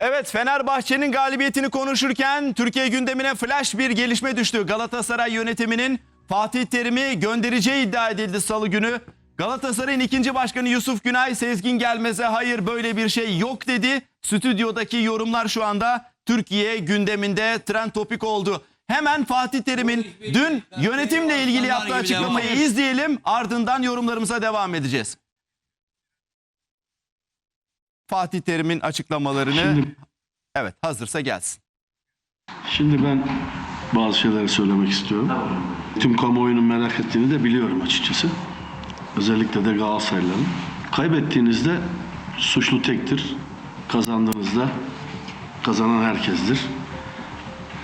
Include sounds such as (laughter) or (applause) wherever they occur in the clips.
Evet Fenerbahçe'nin galibiyetini konuşurken Türkiye gündemine flash bir gelişme düştü. Galatasaray yönetiminin Fatih Terim'i göndereceği iddia edildi salı günü. Galatasaray'ın ikinci başkanı Yusuf Günay Sezgin Gelmez'e hayır böyle bir şey yok dedi. Stüdyodaki yorumlar şu anda Türkiye gündeminde trend topik oldu. Hemen Fatih Terim'in dün yönetimle ilgili yaptığı açıklamayı izleyelim. Ardından yorumlarımıza devam edeceğiz. Fatih Terim'in açıklamalarını Şimdi, evet hazırsa gelsin. şimdi ben bazı şeyleri söylemek istiyorum. Tüm kamuoyunun merak ettiğini de biliyorum açıkçası. Özellikle de Galatasaraylıların. Kaybettiğinizde suçlu tektir. Kazandığınızda kazanan herkestir.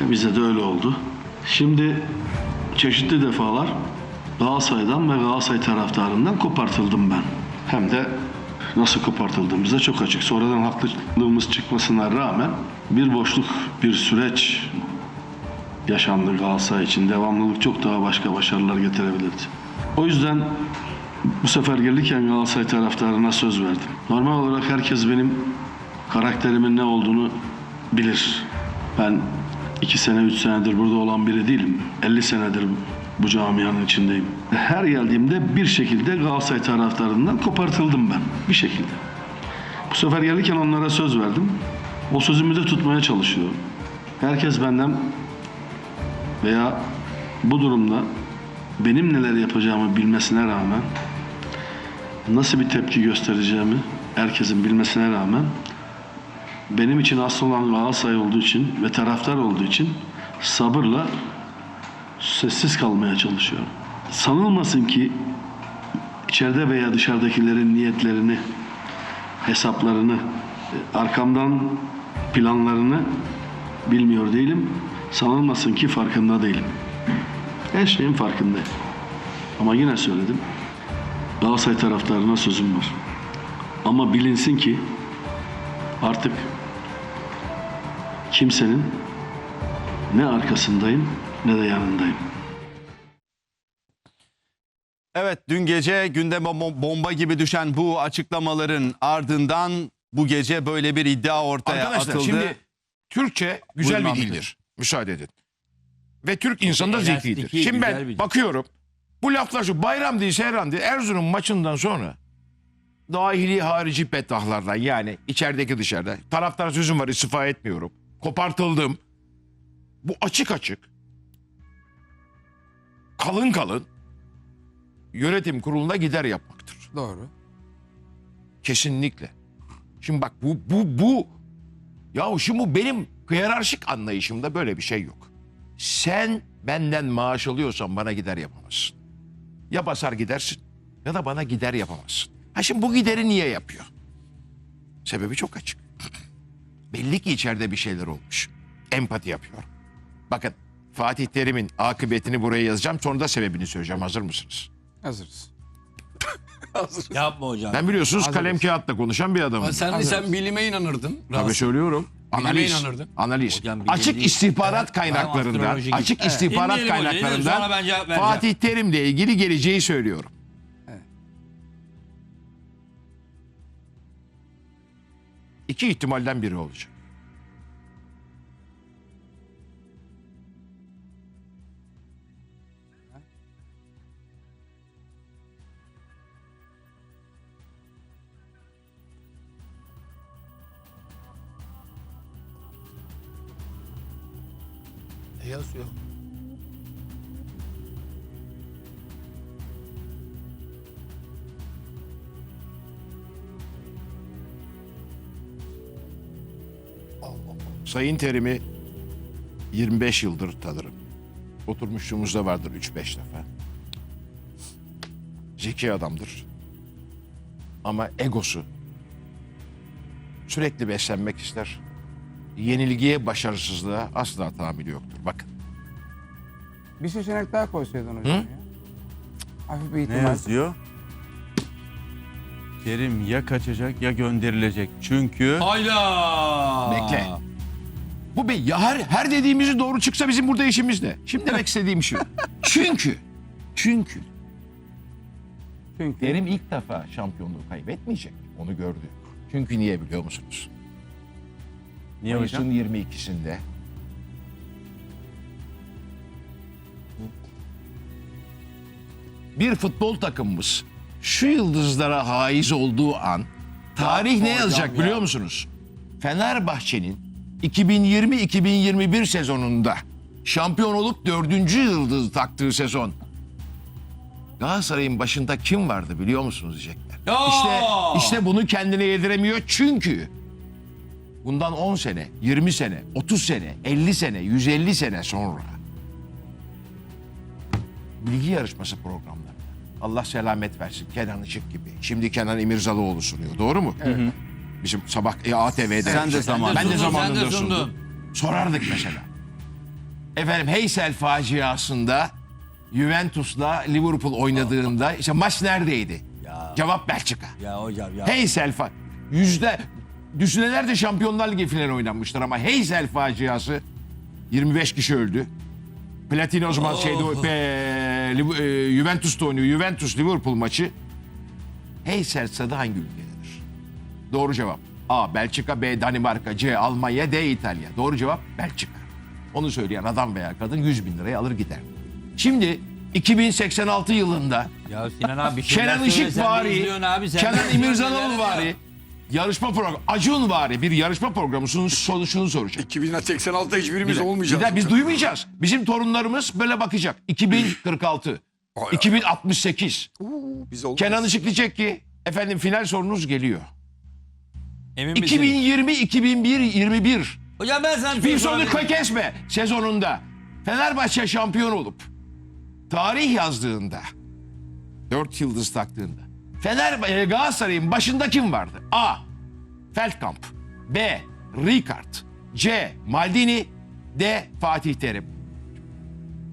E, Bize de öyle oldu. Şimdi çeşitli defalar Galatasaray'dan ve Galatasaray taraftarından kopartıldım ben. Hem de nasıl kopartıldığımız da çok açık. Sonradan haklılığımız çıkmasına rağmen bir boşluk, bir süreç yaşandı Galatasaray için. Devamlılık çok daha başka başarılar getirebilirdi. O yüzden bu sefer gelirken Galatasaray taraftarına söz verdim. Normal olarak herkes benim karakterimin ne olduğunu bilir. Ben iki sene, üç senedir burada olan biri değilim. 50 senedir bu camianın içindeyim. Her geldiğimde bir şekilde Galatasaray taraftarından kopartıldım ben. Bir şekilde. Bu sefer gelirken onlara söz verdim. O sözümü de tutmaya çalışıyorum. Herkes benden veya bu durumda benim neler yapacağımı bilmesine rağmen nasıl bir tepki göstereceğimi herkesin bilmesine rağmen benim için asıl olan Galatasaray olduğu için ve taraftar olduğu için sabırla sessiz kalmaya çalışıyorum. Sanılmasın ki içeride veya dışarıdakilerin niyetlerini, hesaplarını, e, arkamdan planlarını bilmiyor değilim. Sanılmasın ki farkında değilim. Her şeyin farkındayım. Ama yine söyledim. Galatasaray taraftarına sözüm var. Ama bilinsin ki artık kimsenin ne arkasındayım ne de yanındayım. Evet dün gece gündeme bom- bomba gibi düşen bu açıklamaların ardından bu gece böyle bir iddia ortaya Arkadaşlar atıldı. şimdi Türkçe güzel Buyurun bir Bey. dildir. Müsaade edin. Ve Türk insanı da Elastiki, zekidir. Şimdi güzel bir ben dil. bakıyorum. Bu laflar şu bayram değil seyran değil. Erzurum maçından sonra dahili harici petahlardan yani içerideki dışarıda. Taraftar sözüm var istifa etmiyorum. Kopartıldım. Bu açık açık. Kalın kalın yönetim kuruluna gider yapmaktır. Doğru. Kesinlikle. Şimdi bak bu bu bu ya şimdi bu benim hiyerarşik anlayışımda böyle bir şey yok. Sen benden maaş alıyorsan bana gider yapamazsın. Ya basar gidersin ya da bana gider yapamazsın. Ha şimdi bu gideri niye yapıyor? Sebebi çok açık. (clears throat) Belli ki içeride bir şeyler olmuş. Empati yapıyor. Bakın Fatih Terim'in akıbetini buraya yazacağım. Sonra da sebebini söyleyeceğim. Hazır mısınız? Hazırız. (laughs) Yapma hocam. Ben biliyorsunuz kalem kağıtla konuşan bir adamım. sen sen bilime inanırdın. Tabii Rahatsız. söylüyorum. Bilime Analiz. inanırdın. Analiz. Hocam bilim açık değil. istihbarat kaynaklarından, astroloji açık gibi. istihbarat Dinleyelim hocam, dinleyelim. kaynaklarından Sonra ben cevap vereceğim. Fatih Terim'le ilgili geleceği söylüyorum. İki ihtimalden biri olacak. Ne yazıyor? Sayın Terim'i 25 yıldır tanırım. Oturmuşluğumuzda vardır 3-5 defa. Zeki adamdır. Ama egosu sürekli beslenmek ister. Yenilgiye, başarısızlığa asla tahammülü yoktur. Bakın. Bir seçenek daha koysaydın hocam Hı? ya. Hafif bir Ne ihtimal. yazıyor? Kerim ya kaçacak ya gönderilecek. Çünkü Hayda. Bekle. Bu bey ya her, her dediğimizi doğru çıksa bizim burada işimiz ne? Şimdi (laughs) demek istediğim şu. Çünkü, çünkü Çünkü Terim ilk defa şampiyonluğu kaybetmeyecek. Onu gördü. Çünkü niye biliyor musunuz? Niye Mayıs'ın hocam? 22'sinde bir futbol takımımız şu yıldızlara haiz olduğu an tarih ne yazacak biliyor musunuz? Fenerbahçe'nin 2020-2021 sezonunda şampiyon olup dördüncü yıldız taktığı sezon Galatasaray'ın başında kim vardı biliyor musunuz diyecekler. Ya! İşte, işte bunu kendine yediremiyor çünkü bundan 10 sene, 20 sene, 30 sene, 50 sene, 150 sene sonra bilgi yarışması programları. Allah selamet versin. Kenan Işık gibi. Şimdi Kenan İmirzalıoğlu sunuyor. Doğru mu? Bizim sabah e, ATV'de. Sen de zaman- Ben de zamanında de sundun. sundum. Sorardık mesela. Efendim Heysel faciasında Juventus'la Liverpool oynadığında işte maç neredeydi? Cevap Belçika. Ya hocam ya. Heysel fa yüzde düşünelerde Şampiyonlar Ligi finali oynanmıştır ama Heysel faciası 25 kişi öldü. Platini o zaman şeyde o- be, Liv- e, Juventus'ta oynuyor. Juventus Liverpool maçı. Heysel stadı hangi ülkededir? Doğru cevap. A. Belçika, B. Danimarka, C. Almanya, D. İtalya. Doğru cevap Belçika. Onu söyleyen adam veya kadın 100 bin liraya alır gider. Şimdi 2086 yılında Ya Sinan abi Kenan Işık de vari, abi, de Kenan neler vari? Yarışma programı, Acun vari bir yarışma programının sonuçunu soracak. 2086'da hiçbirimiz Bir olmayacağız. de biz duymayacağız. Bizim torunlarımız böyle bakacak. 2046, 2068. Biz. Kenan Işık diyecek ki efendim final sorunuz geliyor. Emin misin? 2020, 2021, 21. Hocam ben sana bir Bir şey sonu sorabilirim. kesme sezonunda Fenerbahçe şampiyon olup tarih yazdığında 4 yıldız taktığında Fener e, Galatasaray'ın başında kim vardı? A. Feldkamp B. Ricard C. Maldini D. Fatih Terim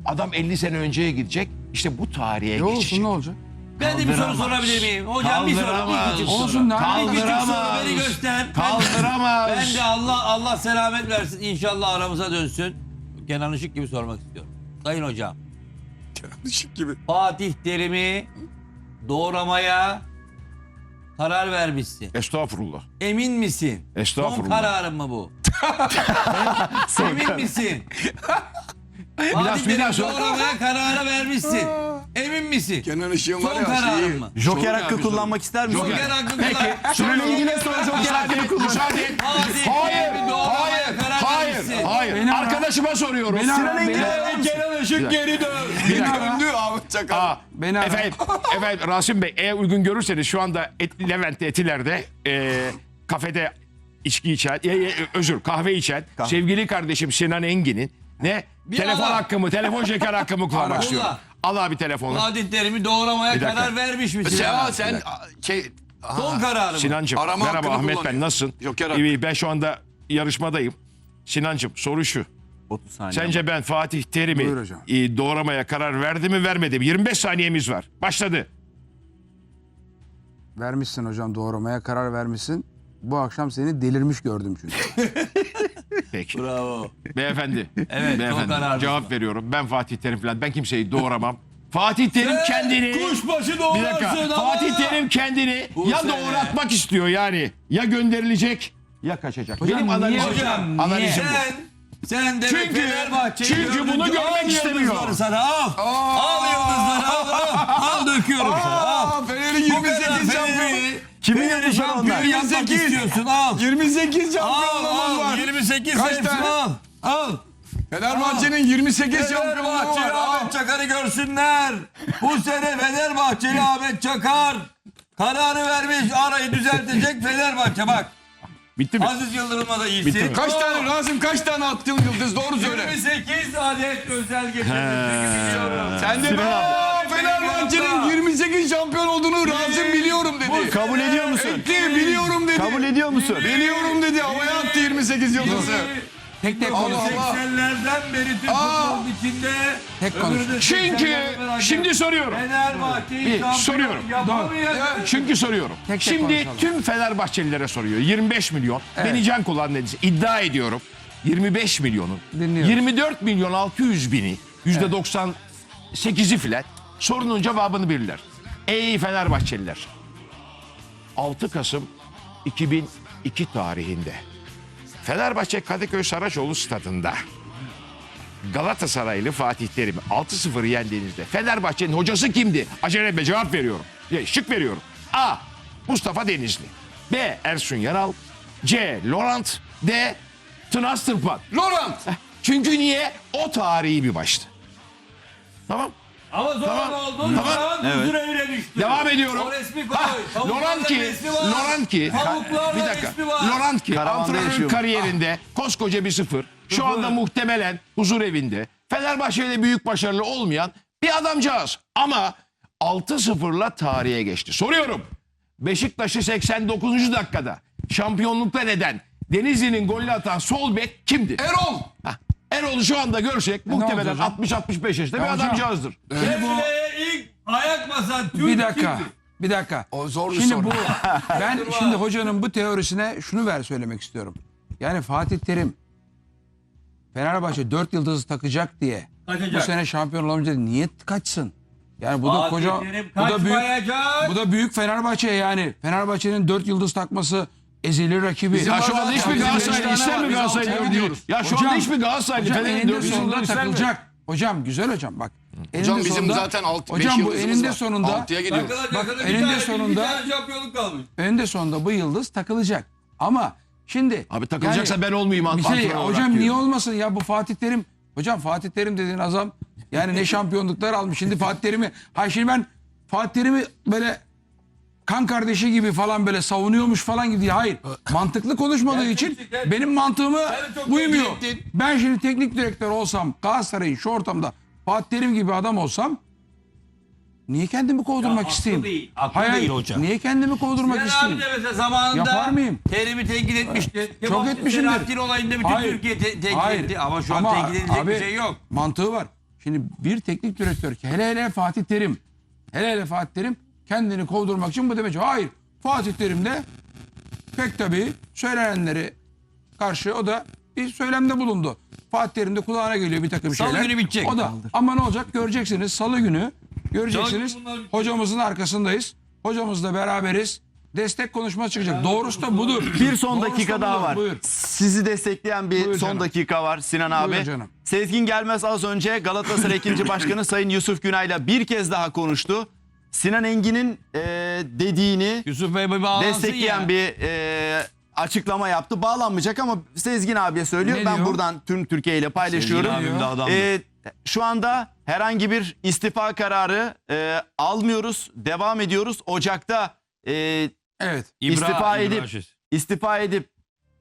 Adam 50 sene önceye gidecek. İşte bu tarihe Ne geçecek. olsun ne olacak? Ben de bir soru Kaldıramaz. sorabilir miyim? Hocam bir soru. Kaldıramaz. Bir küçük soru. Olsun, ne Bir küçük soru Kaldıramaz. beni göster. Ben- Kaldıramaz. Ben de Allah Allah selamet versin. İnşallah aramıza dönsün. Kenan Işık gibi sormak istiyorum. Sayın hocam. Işık gibi. Fatih Terim'i doğramaya karar vermişsin. Estağfurullah. Emin misin? Son Estağfurullah. kararın mı bu? (laughs) Emin misin? (laughs) daha- daha sor. doğramaya kararı vermişsin. (laughs) Emin misin? Kenan Işık'ın var Son ya kararın şeyi. mı? Joker hakkı kullanmak ister misin? Joker hakkı Peki. kullan. Şununla ilgili sor, Joker hakkını kullan. Fatih Hayır, doğramaya hayır, karar hayır, vermişsin. hayır. Arkadaşıma soruyorum. Sinan Engin-. Kenan Işık geri dön. Bir dakika. Döndü Aa, Beni ara. efendim, (laughs) efendim Rasim Bey eğer uygun görürseniz şu anda et, Levent'te Etiler'de e, kafede içki içen, e, e, özür kahve içen sevgili kardeşim Sinan Engin'in ne Bir telefon ara. hakkımı, telefon şeker hakkımı kullanmak Ara. istiyorum. Al abi telefonu. Fatih Terim'i doğramaya Bir dakika. karar vermiş misin? Sen, sen şey, Son kararı mı? Sinancım Arama merhaba hakkını Ahmet ben kullanıyor. nasılsın? Hakkı. İyi, ben şu anda yarışmadayım. Sinancım soru şu. 30 saniye. Sence ben Fatih Terim'i hocam. e, doğramaya karar verdi mi vermedi mi? 25 saniyemiz var. Başladı. Vermişsin hocam doğramaya karar vermişsin. Bu akşam seni delirmiş gördüm çünkü. (laughs) Peki. Bravo. Beyefendi. Evet, beyefendi. Cevap veriyorum. Ben Fatih Terim falan. Ben kimseyi doğuramam. Fatih Terim kendini... Kuşbaşı Bir doğrarsın dakika. ama. Fatih Terim kendini Bu ya sene. doğratmak istiyor yani. Ya gönderilecek ya kaçacak. Hocam Benim niye analizim, Hocam analizim bu. sen, sen demek Çünkü- Fenerbahçe'yi çünkü bunu Al görmek istemiyor. sana al. Al yıldızları al. Al, al döküyorum sana al. Aa, Fener'in Bu kadar 28 şampiyonu. Kimin yıldızları şampiyon yapmak 28. istiyorsun al. 28 Al şampiyonluğumuz al var. 28 Kaç tane? al. Al. Fenerbahçe'nin 28 şampiyonluğu Fenerbahçeli var. Ahmet Çakar'ı görsünler. Bu sene Fenerbahçeli Ahmet Çakar kararı vermiş arayı düzeltecek Fenerbahçe bak. Bitti mi? Aziz Yıldırım'a da Bitti mi? iyisin. Kaç tane Rasim kaç tane attın yıldız doğru söyle. 28 adet özel getirdiğini biliyorum. Sen de Aa, Fenerbahçe'nin 28 şampiyon olduğunu Rasim biliyorum dedi. Kabul ediyor musun? Etti biliyorum dedi. Kabul ediyor musun? Biliyorum dedi havaya attı 28 yıldızı. Tek tek Allah konuş. Allah. 80'lerden beri Türk Aa! futbol içinde Tek öbürü de Çünkü 80'lerle beraber şimdi soruyorum. Fenerbahçe'yi Bir, şampiyon soruyorum. yapamayacak. Çünkü soruyorum. Tek tek Şimdi konuşalım. tüm Fenerbahçelilere soruyor. 25 milyon. Beni can kulağın dediniz. İddia ediyorum. 25 milyonun. Dinliyorum. 24 milyon 600 bini. Yüzde 98'i filan. Sorunun cevabını bilirler. Ey Fenerbahçeliler. 6 Kasım 2002 tarihinde Fenerbahçe Kadıköy Saraçoğlu stadında Galatasaraylı Fatih Terim'i 6-0 yendiğinizde Fenerbahçe'nin hocası kimdi? Acele be cevap veriyorum. Ya, Şık veriyorum. A. Mustafa Denizli. B. Ersun Yanal. C. Laurent. D. Tınas Tırpan. Laurent. Çünkü niye? O tarihi bir maçtı. Tamam. Ama sonra Tamam. oldu? Tamam. Laurent Evet. evine düştü. Devam ediyorum. O resmi koy. Ha, Tavuklarla Laurent ki. Laurent ki, bir dakika. Laurent ki yaşıyor. kariyerinde koskoca bir sıfır. Şu anda muhtemelen huzur evinde. Fenerbahçe'de büyük başarılı olmayan bir adamcağız. Ama 6-0'la tarihe geçti. Soruyorum. Beşiktaş'ı 89. dakikada şampiyonluktan eden Denizli'nin golünü atan sol bek kimdi? Erol. Hah, Erol'u şu anda görsek muhtemelen oldu hocam? 60-65 yaşında bir hocam, adamcağızdır. Defileye ilk ayak basan Türk Bir dakika. kimdi? Bir dakika. O zor bir Şimdi soru. bu (laughs) ben şimdi hocanın bu teorisine şunu ver söylemek istiyorum. Yani Fatih Terim Fenerbahçe 4 yıldızı takacak diye bu sene şampiyon olamayınca niye kaçsın? Yani bu da Fatih koca Terim bu da büyük kaçmayacak. bu da büyük Fenerbahçe yani. Fenerbahçe'nin 4 yıldız takması ezeli rakibi. Ya şu anda hiçbir Bizim Galatasaraylı ister mi Galatasaraylı gidiyoruz. Ya şu anda hiçbir Galatasaraylı Fener'in eninde dördü sonunda takılacak. Hocam güzel hocam bak. Eninde Hocam bizim sonunda- zaten altı- beş Hocam bu eninde var. sonunda Altıya gidiyoruz. Takılacak. Bak, eninde tane- sonunda- kalmış. eninde sonunda bu yıldız takılacak. Ama şimdi Abi takılacaksa ben olmayayım şey, antrenör hocam niye olmasın ya bu Fatih Terim hocam Fatih Terim dediğin adam yani ne (laughs) şampiyonluklar almış. Şimdi Fatih Terim'i hayır şimdi ben Fatih Terim'i böyle kan kardeşi gibi falan böyle savunuyormuş falan gibi değil. Hayır. Mantıklı konuşmadığı için benim mantığımı uymuyor. Ben şimdi teknik direktör olsam Galatasaray'ın şu ortamda Fatih Terim gibi adam olsam niye kendimi kovdurmak isteyeyim? değil, Hayır, değil hocam. Niye kendimi kovdurmak Sinan isteyeyim? abi de mesela zamanında Yapar mıyım? terimi tenkit etmişti. Çok Kemal etmişimdir. Selahattin olayında bütün Hayır. Türkiye te- tenkit Hayır. etti. Ama şu an tenkit edilecek abi, bir şey yok. Mantığı var. Şimdi bir teknik direktör ki hele hele Fatih Terim hele hele Fatih Terim kendini kovdurmak için bu demek. Hayır. Fatih Terim de pek tabii söylenenleri karşı o da bir söylemde bulundu. Fatih Terim de kulağına geliyor bir takım Salı şeyler. günü bitecek. O da ama ne olacak göreceksiniz salı günü göreceksiniz. Salı. Hocamızın arkasındayız. Hocamızla beraberiz. Destek konuşması çıkacak. Doğrusu da budur. Bir son Doğrusu dakika da daha budur. var. Buyur. Sizi destekleyen bir Buyur son canım. dakika var Sinan abi. Buyur canım. Sezgin Gelmez az önce Galatasaray 2. Başkanı (laughs) Sayın Yusuf Günay'la bir kez daha konuştu. Sinan Engin'in e, dediğini Yusuf Bey bir bağlansın destekleyen ya. bir e, açıklama yaptı. Bağlanmayacak ama Sezgin abiye söylüyor. Ne ben diyor? buradan tüm Türkiye ile paylaşıyorum. Sezgin abim de adamdır. E, şu anda herhangi bir istifa kararı e, almıyoruz. Devam ediyoruz. Ocak'ta e, Evet. istifa edip İbrahim. istifa edip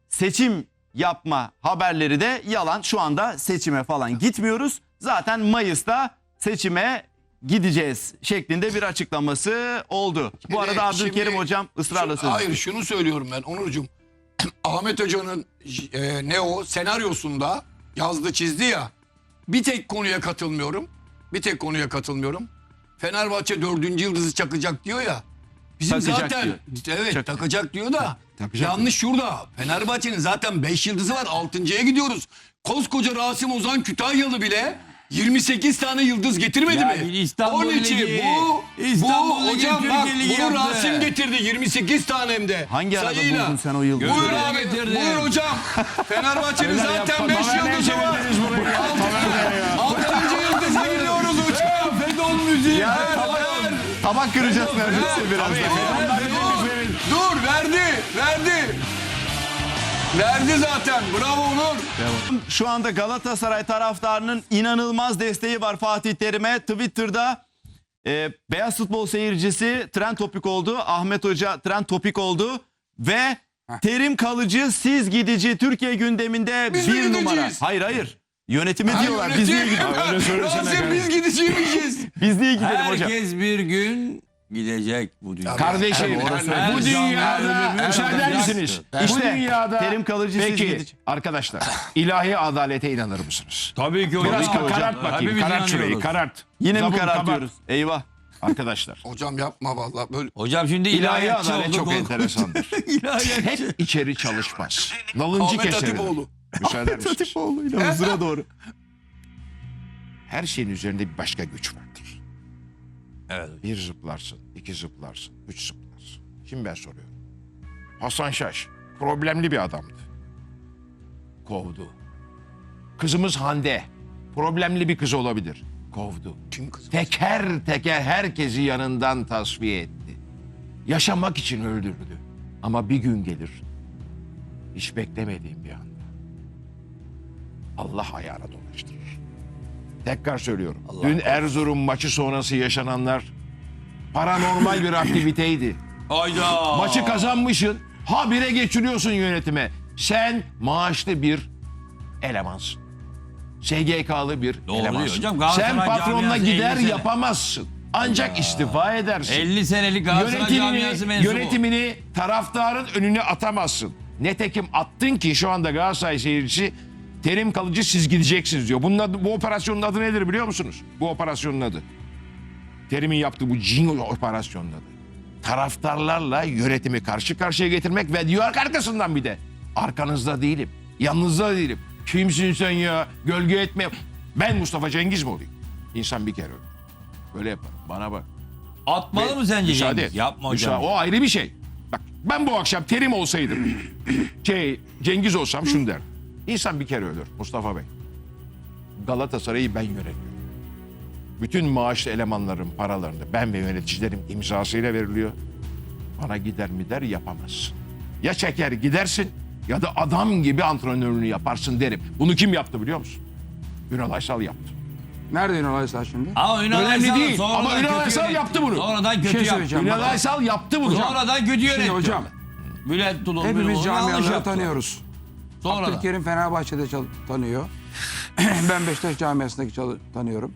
seçim yapma haberleri de yalan. Şu anda seçime falan gitmiyoruz. Zaten Mayıs'ta seçime gideceğiz şeklinde bir açıklaması oldu. Bu arada Şimdi- Abdülkerim şimdi hocam ısrarla söz Hayır şunu söylüyorum ben Onurcuğum. (clears throat) Ahmet Hoca'nın e, ne o senaryosunda yazdı çizdi ya. Bir tek konuya katılmıyorum. Bir tek konuya katılmıyorum. Fenerbahçe dördüncü yıldızı çakacak diyor ya. Bizim Takacak zaten diyor. evet Çak- takacak diyor da Takacak yanlış şurada. Fenerbahçe'nin zaten 5 yıldızı var. 6.ya gidiyoruz. Koskoca Rasim Ozan Kütahyalı bile 28 tane yıldız getirmedi Ya mi? İstanbul Onun için Ligi, bu, İstanbul bu Ligi, hocam Türkiye bak Ligi bunu yaptı. Rasim getirdi 28 tane hem de. Hangi arada Sayıyla. buldun sen o yıldızı? Buyur abi getirdi. buyur hocam. (laughs) Fenerbahçe'nin zaten 5 yıldızı var. 6. yıldızı gidiyoruz hocam. Fedon müziği. Ver, tabak- ver. Tabak kıracağız neredeyse birazdan. Dur, dur verdi, verdi. Verdi zaten. Bravo Onur. Şu anda Galatasaray taraftarının inanılmaz desteği var Fatih Terim'e. Twitter'da e, beyaz futbol seyircisi trend topik oldu. Ahmet Hoca trend topik oldu. Ve Terim kalıcı siz gidici Türkiye gündeminde Biz mi bir numara. gideceğiz? Hayır hayır. Yönetimi diyorlar. Biz niye gidelim? (laughs) Rasim biz gideceğimişiz. Biz niye gidelim hocam? Herkes bir gün gidecek bu dünya. Kardeşim bu dünyada müsaade zaman- misiniz? Bu İşte dünyada Terim kalıcı siz Peki arkadaşlar ilahi adalete inanır mısınız? Tabii ki hocam. Biraz Tabii ki hocam. karart bakayım. Hepimiz Karart şurayı inanıyoruz. karart. Yine mi Zabun, karartıyoruz? Eyvah. Arkadaşlar (laughs) Hocam yapma vallahi böyle. Hocam şimdi ilahi ilahiyatçı adalet olduk. çok enteresandır. (laughs) Hep içeri çalışmaz. Nalıncı Ahmet keser. Hatipoğlu. Müsaade misiniz? Huzura (laughs) doğru. Her şeyin üzerinde bir başka güç vardır. Evet. Bir zıplarsın, iki zıplarsın, üç zıplarsın. Şimdi ben soruyorum. Hasan Şaş problemli bir adamdı. kovdu. Kızımız Hande. Problemli bir kız olabilir. Kovdu. Kim kız? Teker teker herkesi yanından tasfiye etti. Yaşamak için öldürdü. Ama bir gün gelir. Hiç beklemediğim bir anda. Allah ayağına dolaştırır. Tekrar söylüyorum. Dün Erzurum maçı sonrası yaşananlar paranormal bir aktiviteydi. Hayda. Maçı kazanmışsın. Habire geçiriyorsun yönetime. Sen maaşlı bir elemansın. SGK'lı bir Doğru elemansın. hocam. Sen patronla gider 50 sene. yapamazsın. Ancak istifa edersin. 50 senelik Galatasaray Yönetimini, yönetimini taraftarın önüne atamazsın. Netekim attın ki şu anda Galatasaray seyircisi terim kalıcı siz gideceksiniz diyor. Bunun adı, bu operasyonun adı nedir biliyor musunuz? Bu operasyonun adı. Terim'in yaptığı bu cin operasyonun adı. Taraftarlarla yönetimi karşı karşıya getirmek ve diyor arkasından bir de arkanızda değilim. Yanınızda değilim. Kimsin sen ya? Gölge etme. Ben Mustafa Cengiz mi olayım? İnsan bir kere ölür. Böyle yaparım. Bana bak. Atmalı mı sence Müsaade Cengiz? et. Yapma hocam. Müsaade- O ayrı bir şey. Bak ben bu akşam terim olsaydım, şey, Cengiz olsam şunu derdim. İnsan bir kere ölür Mustafa Bey. Galatasaray'ı ben yönetiyorum. Bütün maaşlı elemanların paralarını ben ve yöneticilerim imzasıyla veriliyor. Bana gider mi der yapamazsın. Ya çeker gidersin ya da adam gibi antrenörlüğünü yaparsın derim. Bunu kim yaptı biliyor musun? Ünal Aysal yaptı. Nerede Ünal Aysal şimdi? Ama Ünal Önemli Aysal değil. Ama Ünal kötü Aysal yaptı bunu. Sonradan kötü şey yaptı. Ünal. Aysal yaptı bunu. Sonradan kötü yönetti. Şimdi hocam Bülent Tulum. hepimiz camiaları yaptı. tanıyoruz. Sonradan. Abdülkerim Fenerbahçe'de çal- tanıyor. (clears throat) ben Beşiktaş camiasındaki tanıyorum.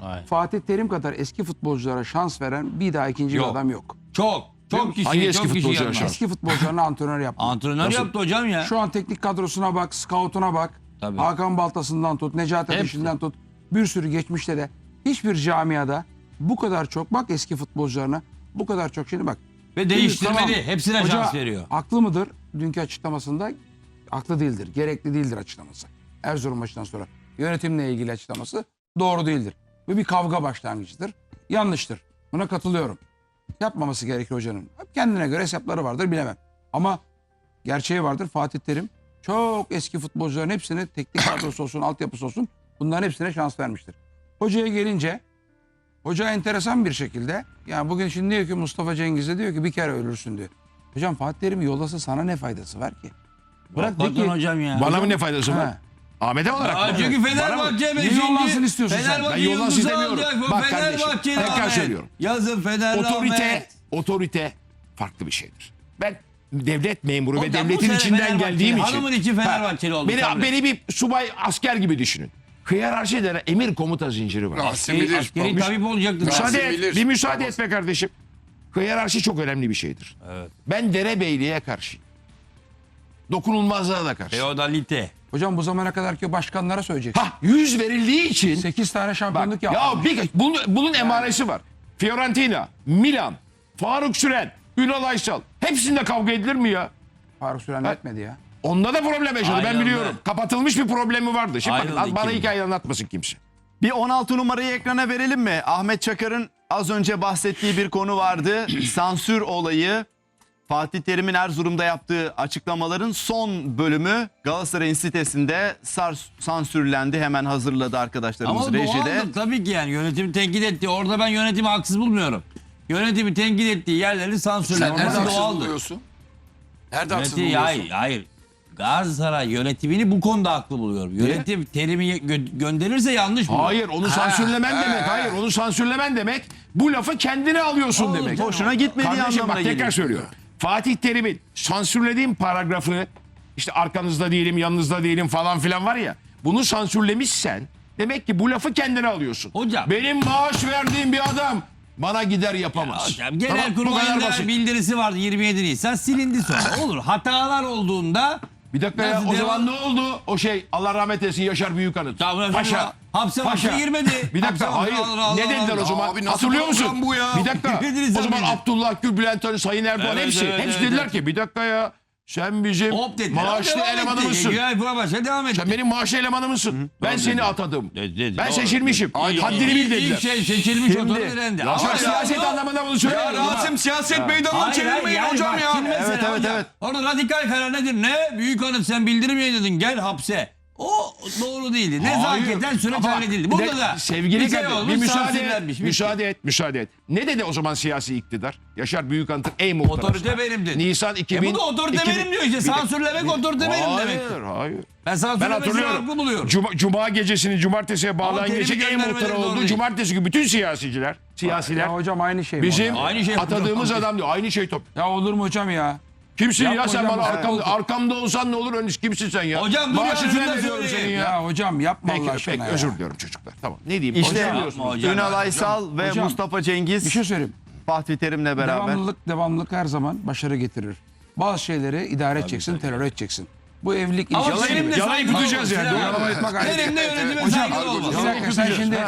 Aynen. Fatih Terim kadar eski futbolculara şans veren bir daha ikinci Yok. bir adam yok. Çok. Çok kişi. Hangi eski an? Eski futbolcularına (laughs) antrenör yaptı. Antrenör yaptı hocam ya. Şu an teknik kadrosuna bak, scoutuna bak. Tabii. Hakan Baltası'ndan tut, Necati. Ateş'inden tut. Bir sürü geçmişte de hiçbir camiada bu kadar çok bak eski futbolcularına bu kadar çok şimdi bak. Ve değiştirmedi. Tamam. Hepsine Hoca şans veriyor. Haklı mıdır? Dünkü açıklamasında haklı değildir. Gerekli değildir açıklaması. Erzurum maçından sonra yönetimle ilgili açıklaması doğru değildir. Bu bir kavga başlangıcıdır. Yanlıştır. Buna katılıyorum. Yapmaması gerekir hocanın. Kendine göre hesapları vardır bilemem. Ama gerçeği vardır. Fatih Terim çok eski futbolcuların hepsine teknik kadrosu olsun, altyapısı olsun bunların hepsine şans vermiştir. Hocaya gelince hoca enteresan bir şekilde yani bugün şimdi diyor ki Mustafa Cengiz'e diyor ki bir kere ölürsün diyor. Hocam Fatih Terim'i yollasa sana ne faydası var ki? Bırak de ki hocam ya. Bana mı ne faydası var? Ha. Ahmet'e olarak Aa, mı? çünkü Bana mı? Fenerbahçe Niye yollansın istiyorsun sen? Fenerbahçe Ben yollansın alacak. Bak kardeşim, tekrar söylüyorum. Yazın Fener Otorite, otorite farklı bir şeydir. Ben devlet memuru ve Hocam bu devletin içinden geldiğim için. hanımın içi Fenerbahçeli oldu, Beni, beni bir subay asker gibi düşünün. Hiyerarşi denen emir komuta zinciri var. Rasim bilir. Askeri tabip olacaktı. Müsaade et, bir müsaade et be kardeşim. Hiyerarşi çok önemli bir şeydir. Ben derebeyliğe karşıyım. Dokunulmazlığa da karşı. Feodalite. Hocam bu zamana kadarki başkanlara söyleyeceksin. Ha yüz verildiği için 8 tane şampiyonluk Bak, yaptı. ya bir, bunun, bunun emaresi var. Fiorentina, Milan, Faruk Süren, Ünal Aysal. Hepsinde kavga edilir mi ya? Faruk Süren etmedi ya. Onda da problem yaşadı ben biliyorum. Kapatılmış bir problemi vardı. Şimdi Ayrıldı bakın, bana ikili. hikaye anlatmasın kimse. Bir 16 numarayı ekrana verelim mi? Ahmet Çakar'ın az önce bahsettiği bir konu vardı. (clears throat) Sansür olayı. Fatih Terim'in Erzurum'da yaptığı açıklamaların son bölümü Galatasaray'ın sitesinde sar, sansürlendi. Hemen hazırladı arkadaşlarımız Ama rejide. doğaldır tabii ki yani yönetimi tenkit etti. Orada ben yönetimi haksız bulmuyorum. Yönetimi tenkit ettiği yerleri sansürle. Sen nerede haksız doğaldır. buluyorsun? Nerede haksız buluyorsun? hayır, hayır. Galatasaray yönetimini bu konuda haklı buluyorum. Yönetim terimi gö- gönderirse yanlış buluyorum. Hayır onu sansürlemen demek. Hayır onu sansürlemen demek. Bu lafı kendine alıyorsun Oğlum, demek. Hoşuna gitmediği Kardeşim anlamına bak tekrar geliyor. Fatih Terim'in sansürlediğim paragrafı işte arkanızda değilim yanınızda değilim falan filan var ya. Bunu sansürlemişsen demek ki bu lafı kendine alıyorsun. Hocam. Benim maaş verdiğim bir adam bana gider yapamaz. Hocam genel Tamam, basit. bildirisi vardı 27 Nisan silindi sonra. (laughs) Olur hatalar olduğunda Bir dakika ya o devam- zaman ne oldu? O şey Allah rahmet eylesin Yaşar Büyükanıt. Tamam, Paşa. Hapse Paşa. hapse girmedi. Bir Hapse- dakika hayır. Allah Allah ne dediler o zaman? Abi nasıl Hatırlıyor musun? program bu ya? Bir dakika. Girmediniz o zaman. Abdullah Gül, Bülent Arı, Sayın Erdoğan Evet, hepsi. evet, hepsi evet, dediler evet. ki bir dakika ya. Sen bizim Hop dedi. maaşlı Devam etti. elemanımızsın. Güray Fenerbahçe devam etti. Sen benim maaşlı elemanımızsın. Ben seni atadım. De- de- Ben doğru. seçilmişim. Haddini bil İlk dediler. şey seçilmiş Şimdi- otorite dendi. Ya Ama sen ya- siyaset anlamında bunu Ya. Rasim siyaset meydanına Hayır, hayır, çevirmeyin yani hocam bak, ya. mesela Evet, evet, hocam, evet. Orada radikal karar nedir? Ne? Büyük hanım sen bildirmeye dedin gel hapse. O doğru değildi. Nezaketen Ama halledildi. bir Burada de da sevgili bir şey kadın olmuş, bir müsaade et, sansürlenmiş. Bitti. müsaade et, müsaade et. Ne dedi o zaman siyasi iktidar? Yaşar Büyükant'ın ey muhtarı. Otorite benim dedi. Nisan 2000. E bu da otorite 2000 benim diyor işte. Bir de- Sansürlemek otorite benim Hayır, demek. hayır. Ben Ben sansürlemesini haklı hatırlıyorum. buluyorum. Cuma, Cuma gecesini cumartesiye bağlayan gece terimi ey muhtarı göndermeleri doğru oldu. değil. Cumartesi günü bütün siyasiciler, siyasiler Ya hocam aynı şey mi bizim? Aynı şey atadığımız adam diyor. Aynı şey top. Ya olur mu hocam ya? Kimsin Yapma ya sen hocam, bana evet. arkamda, arkamda olsan ne olur önüş kimsin sen ya? Hocam dur ya, Maaşını şunu da veriyorum söyleyeyim. ya. Ya hocam yapma Peki, Allah aşkına peki ya. özür diliyorum çocuklar. Tamam. Ne diyeyim? İşte diyorsunuz. hocam. Ünal Aysal ve Hocam, Mustafa Cengiz Bir şey söyleyeyim. Fatih Terim'le beraber. Devamlılık, devamlılık her zaman başarı getirir. Bazı şeyleri idare edeceksin, terör edeceksin. Bu evlilik Ama ilişkisi benim de Yalan olması yani. lazım. Yalan etmek ayrı. Benim de yönetime Hocam, saygılı olması. bir dakika sen şimdi...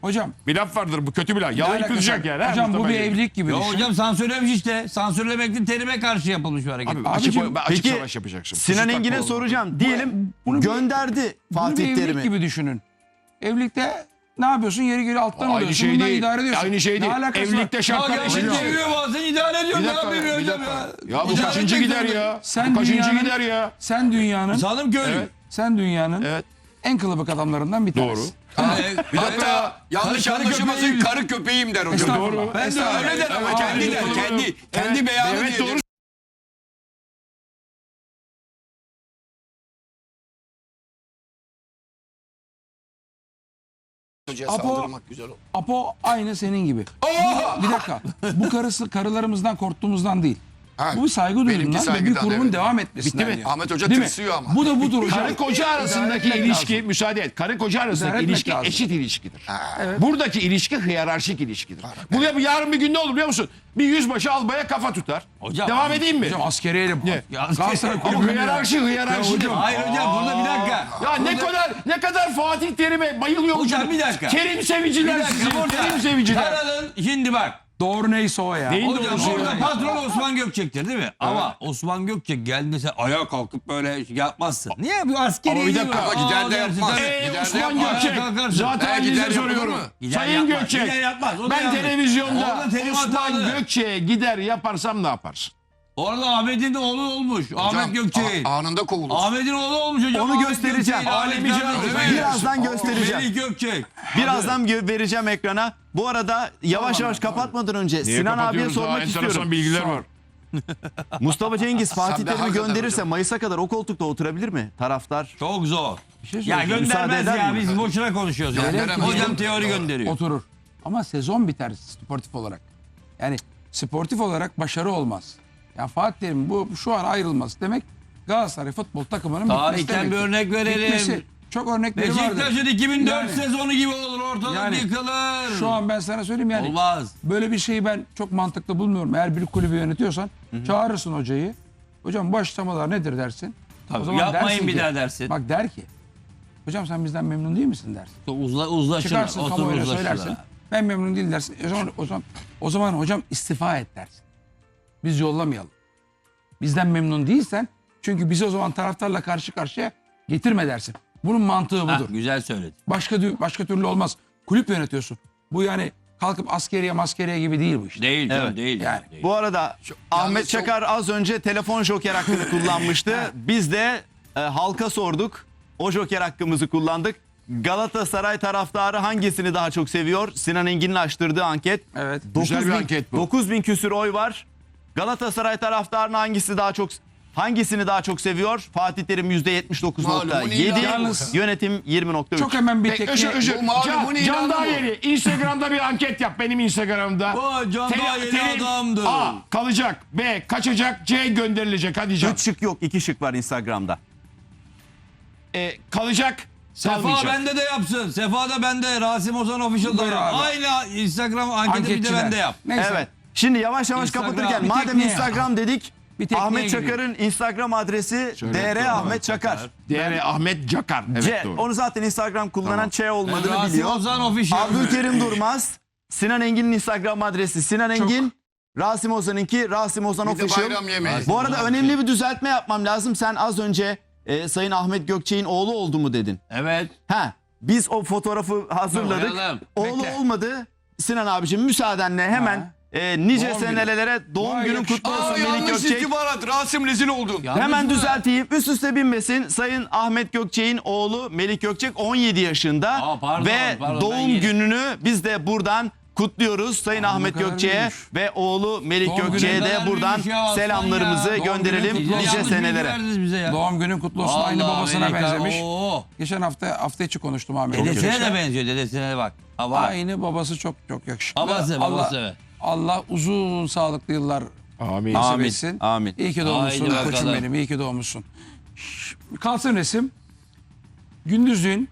Hocam, Bir laf vardır bu kötü bir laf. Yalan sen- yani. Hocam bu bir evlilik gibi Ya düşün. hocam sansürlemiş işte. Sansürlemekle terime karşı yapılmış bir hareket. Abi, Abicim, açık, açık peki, savaş yapacaksın. Sinan Engin'e soracağım. Diyelim bunu bir- gönderdi Bunu bir Fatih evlilik Terim'i. gibi düşünün. Evlilikte ne yapıyorsun? Yeri geri alttan Aynı alıyorsun. şey bundan değil. idare ediyorsun. Aynı şey Ne değil. alakası Evlilikte şartlar Ya eşit. gavur çeviriyor bazen idare ediyor. Ne dakika, yapayım bir hocam dakika. ya? Ya bu İdare kaçıncı etmek gider zorunda. ya? Sen Bu kaçıncı dünyanın- gider ya? Sen dünyanın, köylü. Evet. sen dünyanın Evet. en kılıbık adamlarından bir Doğru. tanesi. Bir Hatta yanlış Karı anlaşılmasın köpeğim. karı köpeğim der hocam. Estağfurullah. Ben de Estağfurullah. Öyle der ama kendi der. Kendi, kendi beyanı Evet doğru Hocaya Apo- saldırmak güzel. Apo aynı senin gibi. Aa! Bir dakika. Bu karısı karılarımızdan korktuğumuzdan değil. Ha, Bu bir saygı duyduğundan ve bir kurumun evet. devam etmesinden. Bitti mi? yani. Ahmet Hoca Değil mi? tırsıyor ama. Bu da budur hocam. Karı koca arasındaki etmek ilişki lazım. müsaade et. Karı koca arasındaki etmek ilişki lazım. eşit ilişkidir. Buradaki ilişki hiyerarşik ilişkidir. Bu ya- yarın bir gün ne olur biliyor musun? Bir yüzbaşı albaya kafa tutar. Hocam- Devam edeyim mi? Hocam askeriyeyle bu. Ne? Galatasaray Ama kulübü. hiyerarşi hiyerarşidir. Hayır hocam burada bir dakika. Ya ne kadar ne kadar Fatih Terim'e bayılıyor Hocam bir dakika. Kerim seviciler burada. Kerim seviciler. Karal'ın şimdi bak. Doğru neyse o ya. Neyin Hocam doğrusu orada patron Osman Gökçek'tir değil mi? Ama Osman Gökçek geldiğinde sen ayağa kalkıp böyle yapmazsın. Niye bu askeri Ama bir dakika. Ama gider de yapmaz. Ee, Gider de Osman yapmaz. Gökçek. Kalkarsın. Zaten Ee, gider soruyorum. mı? Gider Sayın yapmaz. Gökçek. Gider yapmaz. O da Ben yanlış. televizyonda Orada Osman. Gökçek'e gider yaparsam ne yaparsın? Orada Ahmet'in de oğlu olmuş. Ahmet Gökçek'in. a- anında kovulur. Ahmet'in oğlu olmuş hocam. Onu Ahmet göstereceğim. Alemi Ahmet canım. Gökçek. Öyle mi? Birazdan göstereceğim. Melih Gökçek. Birazdan gö- vereceğim ekrana. Bu arada yavaş yavaş kapatmadan önce Sinan abiye sormak istiyorum. bilgiler var. (laughs) Mustafa Cengiz Fatih Sen de Terim'i hakikaten gönderirse hocam. Mayıs'a kadar o koltukta oturabilir mi? Taraftar Çok zor. şey ya söyleyeceğim. göndermez Müsaade eder ya mi? biz boşuna konuşuyoruz. ya. Gönderemez. Hocam teori gönderiyor. Oturur. Ama sezon biter sportif olarak. Yani sportif olarak başarı olmaz. Ya Fatih Terim bu şu an ayrılması demek Galatasaray futbol takımının bitmesi Tarihten bir demektir. örnek verelim. Bitmesi. Çok örnekleri vardır. Beşiktaş'ın 2004 Yani- sezonu gibi olur ortalık Yani yıkılır. Şu an ben sana söyleyeyim yani. Olmaz. Böyle bir şeyi ben çok mantıklı bulmuyorum. Eğer bir kulübü yönetiyorsan çağırırsın hocayı. Hocam bu açıklamalar nedir dersin. Tabii, yapmayın dersin bir daha dersin. Bak der ki. Hocam sen bizden memnun değil misin dersin. Uzla, uzlaşırlar. Çıkarsın Otur kamuoyuna uzlaşırlar. söylersin. Ben memnun değil dersin. O zaman, o zaman, o zaman hocam istifa et dersin. Biz yollamayalım. Bizden memnun değilsen çünkü bizi o zaman taraftarla karşı karşıya getirme dersin. Bunun mantığı Ha, budur. güzel söyledin. Başka başka türlü olmaz. Kulüp yönetiyorsun. Bu yani kalkıp askeriye maskeriye gibi değil bu işte. Değil canım Evet. değil. Yani. değil. Bu arada Ahmet yalnız çok- Çakar az önce telefon joker hakkını kullanmıştı. (laughs) Biz de e, halka sorduk. O joker hakkımızı kullandık. Galatasaray taraftarı hangisini daha çok seviyor? Sinan Engin'in açtırdığı anket. Evet. Güzel bir 9000 anket bu. 9000 küsür oy var. Galatasaray taraftarını hangisi daha çok hangisini daha çok seviyor? Fatih Terim Malumun %79.7, ilanı. Yalnız- yönetim 20.3. Çok hemen bir Peki, tekne. özür, özür. Bu malumun Can, Can. Dayeli Instagram'da bir anket yap benim Instagram'da. Bu Can Terim adamdır. A kalacak, B kaçacak, C gönderilecek hadi Can. 3 şık yok 2 şık var Instagram'da. E, kalacak, Sefa bende de yapsın. Sefa da bende. Rasim Ozan Official'da yap. Aynı Instagram anketi bir de bende yap. Neyse. Evet. Şimdi yavaş yavaş Instagram, kapatırken bir madem tekneye. Instagram dedik Bir tekneye Ahmet. Çakar'ın Instagram adresi DR Ahmet Çakar. Değerli Ahmet Cakar. Evet C. doğru. Onu zaten Instagram kullanan Ç olmadığını Rasim biliyor. Ozan Official. Abdülkerim Durmaz. Sinan Engin'in Instagram adresi Sinan Engin. Rasim Ozan'ınki Rasim Ozan Bir de Official. bayram yemeği. Bu arada önemli bir düzeltme yapmam lazım. Sen az önce e, Sayın Ahmet Gökçe'nin oğlu oldu mu dedin. Evet. Ha, biz o fotoğrafı hazırladık. Koyalım. Oğlu Bekle. olmadı. Sinan abicim müsaadenle hemen e, nice Doğum günü. senelere doğum Vay günün kutlu Aa olsun Melik yanlış Gökçek. istihbarat. Rasim rezil oldun. Hemen düzelteyim. Üst üste binmesin. Sayın Ahmet Gökçek'in oğlu Melik Gökçek 17 yaşında. Aa, pardon, ve pardon, ben doğum yeni- gününü biz de buradan kutluyoruz. Sayın Aa, Ahmet kadar Gökçek'e büyümüş. ve oğlu Melik Doğum günü Gökçek'e ne de kadar buradan büyümüş ya, aslan selamlarımızı ya. Doğum günü gönderelim. kutlu olsun. Nice bilgi senelere. bize ya. Doğum günün kutlu olsun. Aynı Vallahi babasına Melika, benzemiş. oo. Geçen hafta hafta içi konuştum Ahmet. Dedesine de benziyor dedesine de bak. Hava. Aynı babası çok çok yakışıklı. Babası, babası. Allah uzun sağlıklı yıllar Amin. nasip Amin, etsin. amin. İyi ki doğmuşsun Haydi koçum bakalım. benim. İyi ki doğmuşsun. Şş, Kalsın resim. Gündüzün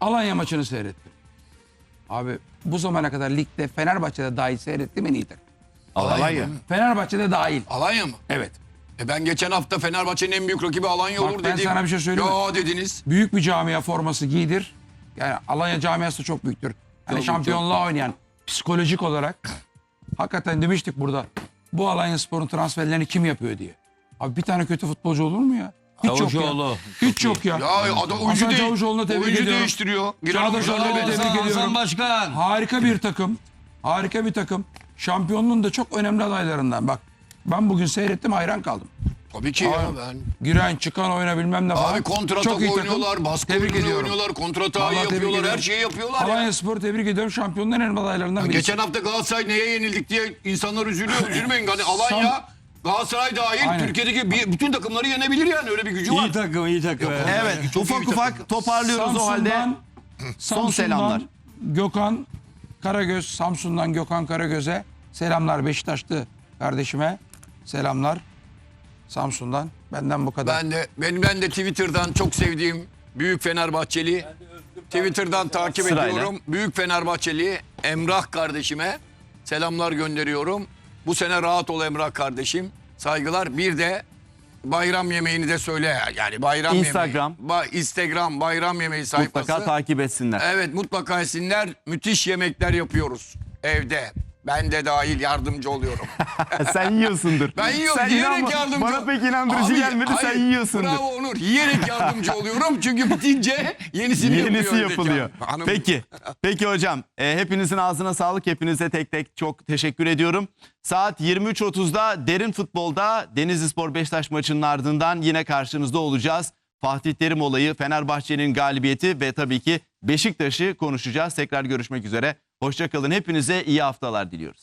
Alanya maçını seyrettim. Abi bu zamana kadar ligde Fenerbahçe'de dahil seyrettim en iyi takım. Alanya. mı? Fenerbahçe'de dahil. Alanya mı? Evet. E ben geçen hafta Fenerbahçe'nin en büyük rakibi Alanya Bak olur ben dedim. sana bir şey söyleyeyim mi? Ya dediniz. Büyük bir camia forması giydir. Yani Alanya camiası da çok büyüktür. Yani Çok, şampiyonluğa oynayan psikolojik olarak hakikaten demiştik burada. Bu Alanya Spor'un transferlerini kim yapıyor diye. Abi bir tane kötü futbolcu olur mu ya? Hiç yok Çavuşoğlu. ya. Hiç yok ya. Ya adam oyuncu, Hasan değil, Çavuşoğlu'nu tebrik oyuncu ediyorum. değiştiriyor. Çağdaş var. tebrik Hasan, ediyorum. Hasan Başkan. Harika bir takım. Harika bir takım. Şampiyonluğun da çok önemli adaylarından. Bak ben bugün seyrettim hayran kaldım. Tabii ki ya ben. Giren çıkan oyna bilmem ne falan. Abi kontratak Çok iyi takım. oynuyorlar, baskı Tebrik oyunu ediyorum. oynuyorlar, kontratağı Vallahi tebrik yapıyorlar, her ediyorum. şeyi yapıyorlar ya. Alanya Spor'u tebrik ediyorum. Şampiyonluğun en adaylarından birisi. Geçen hafta Galatasaray neye yenildik diye insanlar üzülüyor. Üzülmeyin. Hani Alanya, Galatasaray dahil Aynen. Türkiye'deki bir- bütün takımları yenebilir yani. Öyle bir gücü var. İyi takım iyi takım. Evet Çok iyi ufak bir ufak toparlıyoruz o halde. Samsun'dan selamlar. Gökhan Karagöz, Samsun'dan Gökhan Karagöz'e selamlar Beşiktaşlı kardeşime. Selamlar Samsun'dan. Benden bu kadar. Ben de benim ben de Twitter'dan çok sevdiğim büyük Fenerbahçeli Twitter'dan takip Sırayla. ediyorum. Büyük Fenerbahçeli Emrah kardeşime selamlar gönderiyorum. Bu sene rahat ol Emrah kardeşim. Saygılar. Bir de bayram yemeğini de söyle. Yani bayram Instagram. yemeği. Ba- Instagram bayram yemeği sayfası. Mutlaka takip etsinler. Evet mutlaka etsinler. Müthiş yemekler yapıyoruz evde. Ben de dahil yardımcı oluyorum. (laughs) sen yiyorsundur. Ben yiyorum. Sen yiyerek inanma, yardımcı Bana pek inandırıcı Abi, gelmedi sen hayır, yiyorsundur. Bravo Onur. Yiyerek yardımcı oluyorum. Çünkü bitince yenisini Yenisi yapıyor. yapılıyor. Hanım. Peki. Peki hocam. E, hepinizin ağzına sağlık. Hepinize tek tek çok teşekkür ediyorum. Saat 23.30'da Derin Futbol'da Denizli Spor Beşiktaş maçının ardından yine karşınızda olacağız. Fatih Terim olayı, Fenerbahçe'nin galibiyeti ve tabii ki Beşiktaş'ı konuşacağız. Tekrar görüşmek üzere. Hoşçakalın. Hepinize iyi haftalar diliyoruz.